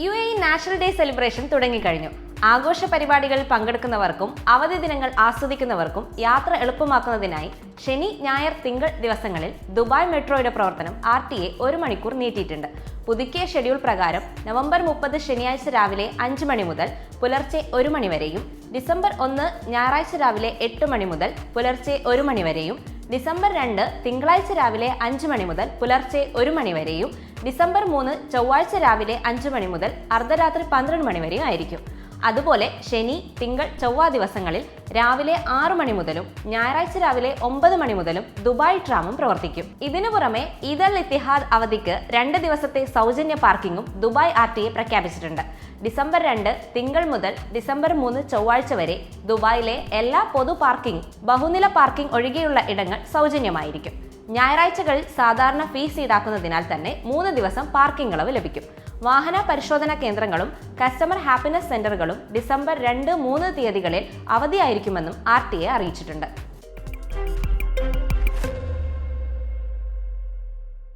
U A national day celebration തുടങ്ങിക്കഴിഞ്ഞു. ആഘോഷ പരിപാടികളിൽ പങ്കെടുക്കുന്നവർക്കും അവധി ദിനങ്ങൾ ആസ്വദിക്കുന്നവർക്കും യാത്ര എളുപ്പമാക്കുന്നതിനായി ശനി ഞായർ തിങ്കൾ ദിവസങ്ങളിൽ ദുബായ് മെട്രോയുടെ പ്രവർത്തനം ആർ ടി എ ഒരു മണിക്കൂർ നീട്ടിയിട്ടുണ്ട്. പുതുക്കിയ ഷെഡ്യൂൾ പ്രകാരം നവംബർ മുപ്പത് ശനിയാഴ്ച രാവിലെ അഞ്ച് മണി മുതൽ പുലർച്ചെ ഒരു മണി വരെയും ഡിസംബർ ഒന്ന് ഞായറാഴ്ച രാവിലെ എട്ട് മണി മുതൽ പുലർച്ചെ ഒരു മണി വരെയും ഡിസംബർ രണ്ട് തിങ്കളാഴ്ച രാവിലെ അഞ്ച് മണി മുതൽ പുലർച്ചെ ഒരു മണി വരെയും ഡിസംബർ മൂന്ന് ചൊവ്വാഴ്ച രാവിലെ അഞ്ച് മണി മുതൽ അർദ്ധരാത്രി പന്ത്രണ്ട് മണി വരെ ആയിരിക്കും. അതുപോലെ ശനി തിങ്കൾ ചൊവ്വ ദിവസങ്ങളിൽ രാവിലെ ആറ് മണി മുതലും ഞായറാഴ്ച രാവിലെ ഒമ്പത് മണി മുതലും ദുബായ് ട്രാമും പ്രവർത്തിക്കും. ഇതിനു പുറമെ അൽ ഇത്തിഹാദ് അവധിക്ക് രണ്ട് ദിവസത്തെ സൗജന്യ പാർക്കിംഗും ദുബായ് ആർ ടി എ പ്രഖ്യാപിച്ചിട്ടുണ്ട്. ഡിസംബർ രണ്ട് തിങ്കൾ മുതൽ ഡിസംബർ മൂന്ന് ചൊവ്വാഴ്ച വരെ ദുബായിലെ എല്ലാ പൊതു പാർക്കിംഗ് ബഹുനില പാർക്കിംഗ് ഒഴികെയുള്ള ഇടങ്ങൾ സൗജന്യമായിരിക്കും. ഞായറാഴ്ചകളിൽ സാധാരണ ഫീസ് ഈടാക്കുന്നതിനാൽ തന്നെ മൂന്ന് ദിവസം പാർക്കിംഗ് ഇളവ് ലഭിക്കും. വാഹന പരിശോധനാ കേന്ദ്രങ്ങളും കസ്റ്റമർ ഹാപ്പിനെസ് സെന്ററുകളും ഡിസംബർ രണ്ട് മൂന്ന് തീയതികളിൽ അവധിയായിരിക്കുമെന്നും ആർ ടി എ അറിയിച്ചിട്ടുണ്ട്.